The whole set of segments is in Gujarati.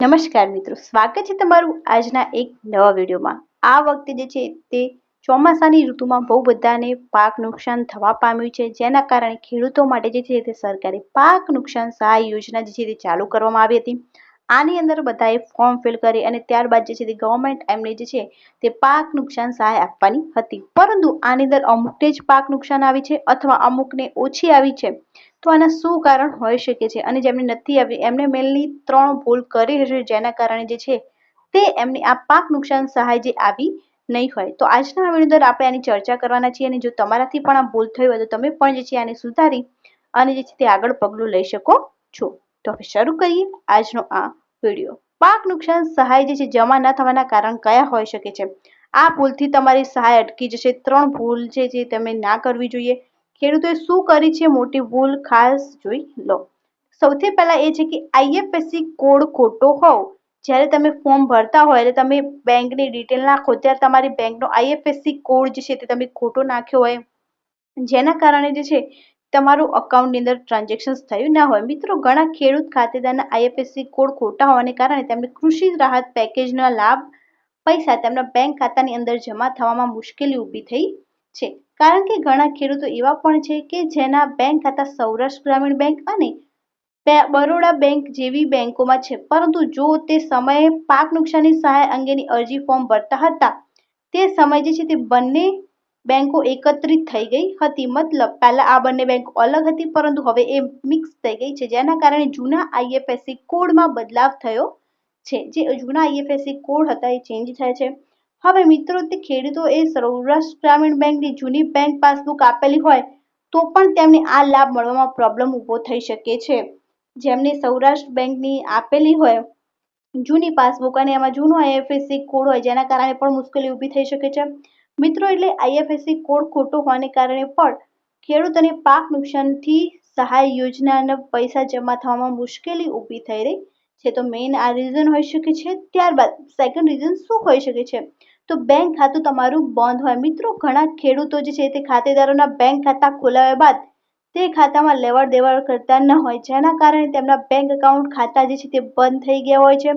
નમસ્કાર મિત્રો, સ્વાગત છે તમારું આજના એક નવા વિડીયોમાં. આ વખતે જે છે તે ચોમાસાની ઋતુમાં બહુ બધાને પાક નુકસાન થવા પામ્યું છે, જેના કારણે ખેડૂતો માટે જે છે તે સરકારે પાક નુકસાન સહાય યોજના જે છે તે ચાલુ કરવામાં આવી હતી. આની અંદર બધાએ ફોર્મ ફિલ કરી અને ત્યારબાદ જે છે તે ગવર્મેન્ટ એમને જે છે તે પાક નુકસાન સહાય આપવાની હતી. પરંતુ આની અંદર અમુકને જ પાક નુકસાન આવી છે અથવા અમુકને ઓછી આવી છે. તો આના શું કારણ હોઈ શકે છે? અને જેમને નથી આવી, એમને મેલની ત્રણ ભૂલ કરી હશે, જેના કારણે જે છે, તે એમની આ પાક નુકસાન સહાય જે આવી નહીં હોય. તો આજના વીડિયો અંદર આપણે આની ચર્ચા કરવાના છીએ અને જો તમારાથી પણ આ ભૂલ થઈ હોય તો તમે પણ જે છે આને સુધારી અને જે છે તે આગળ પગલું લઈ શકો છો. તો હવે શરૂ કરીએ આજનો આ વીડિયો. પાક નુકસાન સહાય જે છે, જમા ન થવાના કારણ કયા હોઈ શકે છે? આ ભૂલથી તમારી સહાય અટકી જશે. ત્રણ ભૂલ છે જે તમે ના કરવી જોઈએ. ખેડૂતોએ શું કરી છે મોટી ભૂલ ખાસ જોઈ લો. સૌથી પહેલા એ છે કે આઈએફએસસી કોડ ખોટો હોવ. જ્યારે તમે ફોર્મ ભરતા હોય એટલે તમે બેંકની ડિટેલ નાખો, ત્યારે તમારી બેંકનો આઈએફએસસી કોડ જે છે તે તમે ખોટો નાખ્યો હોય. જેના કારણે જે છે તમારું અકાઉન્ટની અંદર ટ્રાન્ઝેક્શન્સ થયું ના હોય. મિત્રો, ઘણા ખેડૂત ખાતેદારના આઈએફએસસી કોડ ખોટા હોવાને કારણે તેમને કૃષિ રાહત પેકેજના લાભ, પૈસા તેમના બેંક ખાતાની અંદર જમા થવામાં મુશ્કેલી ઊભી થઈ છે. કારણ કે ઘણા ખેડૂતો એવા પણ છે કે જેના બેંક ખાતા સૌરાષ્ટ્ર ગ્રામીણ બેંક અને બરોડા બેંક જેવી બેંકોમાં છે. પરંતુ જો તે સમયે પાક નુકસાની સહાય અંગેની અરજી ફોર્મ ભરતા હતા, તે સમય જે છે તે બંને બેંકો એકત્રિત થઈ ગઈ હતી. મતલબ પહેલા આ બંને બેંક અલગ હતી, પરંતુ હવે એ મિક્સ થઈ ગઈ છે. જેના કારણે જૂના આઈએફએસસી કોડમાં બદલાવ થયો છે. જે જૂના આઈએફએસસી કોડ હતા, એ ચેન્જ થયા છે. હવે મિત્રો, તે ખેડૂતો એ સૌરાષ્ટ્ર ગ્રામીણ બેંકની જૂની બેંક પાસબુક આપેલી હોય, તો પણ તેમને આ લાભ મળવામાં પ્રોબ્લેમ ઊભો થઈ શકે છે. જેમને સૌરાષ્ટ્ર બેંકની આપેલી હોય, જૂની પાસબુક અને એમાં જૂનો આઈએફએસસી કોડ હોય, જેના કારણે પણ મુશ્કેલી ઊભી થઈ શકે છે. મિત્રો, એટલે આઈએફએસસી કોડ ખોટો હોવાને કારણે પણ ખેડૂતોને પાક નુકસાનથી સહાય યોજનાના પૈસા જમા થવામાં મુશ્કેલી ઊભી થઈ રહી છે. તો મેઇન આ રીઝન હોઈ શકે છે. ત્યારબાદ સેકન્ડ રીઝન શું હોઈ શકે છે? તો બેંક ખાતું તમારું બંધ હોય. મિત્રો, ઘણા ખેડૂતો જે છે તે ખાતેદારોના બેંક ખાતા ખોલાવ્યા બાદ તે ખાતામાં લેવડ દેવડ કરતા ન હોય. જેના કારણે તેમના બેંક એકાઉન્ટ ખાતા જે છે તે બંધ થઈ ગયા હોય છે.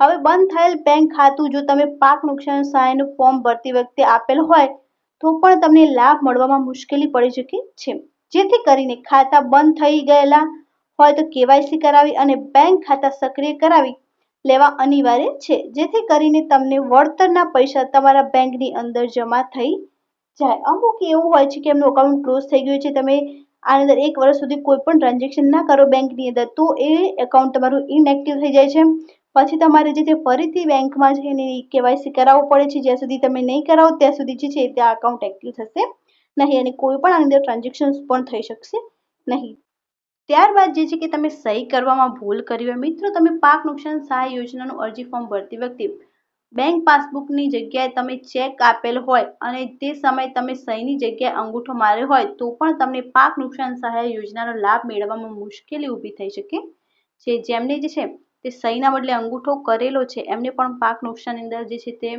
હવે બંધ થયેલ બેંક ખાતું જો તમે પાક નુકસાન સહાયનું ફોર્મ ભરતી વખતે આપેલ હોય, તો પણ તમને લાભ મળવામાં મુશ્કેલી પડી શકે છે. જેથી કરીને ખાતા બંધ થઈ ગયેલા હોય તો કેવાયસી કરાવી અને બેંક ખાતા સક્રિય કરાવી લેવા અનિવાર્ય છે. જેથી કરીને તમને વળતરના પૈસા તમારા બેંકની અંદર જમા થઈ જાય. અમુક એવું હોય છે કે એમનું અકાઉન્ટ ક્લોઝ થઈ ગયું છે. તમે આની અંદર એક વર્ષ સુધી કોઈ પણ ટ્રાન્ઝેક્શન ના કરો બેંકની અંદર, તો એ એકાઉન્ટ તમારું ઇનએક્ટિવ થઈ જાય છે. પછી તમારે જે તે ફરીથી બેંકમાં જઈને કેવાયસી કરાવવું પડે છે. જ્યાં સુધી તમે નહીં કરાવો, ત્યાં સુધી જે છે ત્યાં અકાઉન્ટ એક્ટિવ થશે નહીં અને કોઈ પણ આની અંદર ટ્રાન્ઝેક્શન પણ થઈ શકશે નહીં. ત્યારબાદ જે છે કે તમે સહી કરવામાં ભૂલ કરી હોય, મિત્રો, તમે પાક નુકસાન સહાય યોજનાનું અરજી ફોર્મ ભરતી વખતે બેંક પાસબુકની જગ્યાએ તમે ચેક આપેલ હોય અને તે સમયે તમે સહીની જગ્યાએ અંગૂઠો માર્યો હોય, તો પણ તમને પાક નુકસાન સહાય યોજનાનો લાભ મેળવવામાં મુશ્કેલી ઊભી થઈ શકે. છે જેમને જે છે તે સહીના બદલે અંગૂઠો કરેલો છે, એમને પણ પાક નુકસાનની અંદર જે છે તે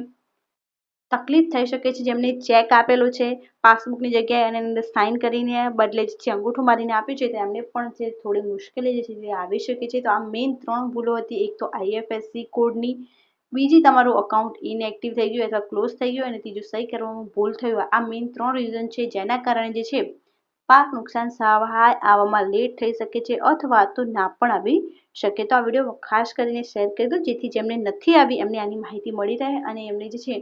તકલીફ થઈ શકે છે, જેમને ચેક આપેલો છે પાસબુકની જગ્યાએ એની અંદર સાઇન કરીને બદલે જે અંગૂઠો મારીને આપ્યું છે, તેમને પણ જે થોડી મુશ્કેલી જે છે તે આવી શકે છે. તો આ મેઇન ત્રણ ભૂલો હતી. એક તો આઈએફએસસી કોડની બીજી તમારું અકાઉન્ટ ઇનએક્ટિવ થઈ ગયું અથવા ક્લોઝ થઈ ગયું અને ત્રીજું સહી કરવામાં ભૂલ થયું આ મેઇન ત્રણ રીઝન છે જેના કારણે જે છે પાક નુકસાન સહાય આવવામાં લેટ થઈ શકે છે અથવા તો ના પણ આવી શકે. તો આ વીડિયો ખાસ કરીને શેર કરી દો, જેથી જેમને નથી આવી એમને આની માહિતી મળી રહે અને એમને જે છે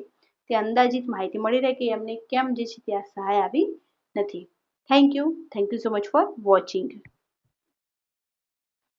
તે અંદાજિત માહિતી મળી રહે કે એમને કેમ જે છે ત્યાં સહાય આવી નથી. Thank you thank you so much for watching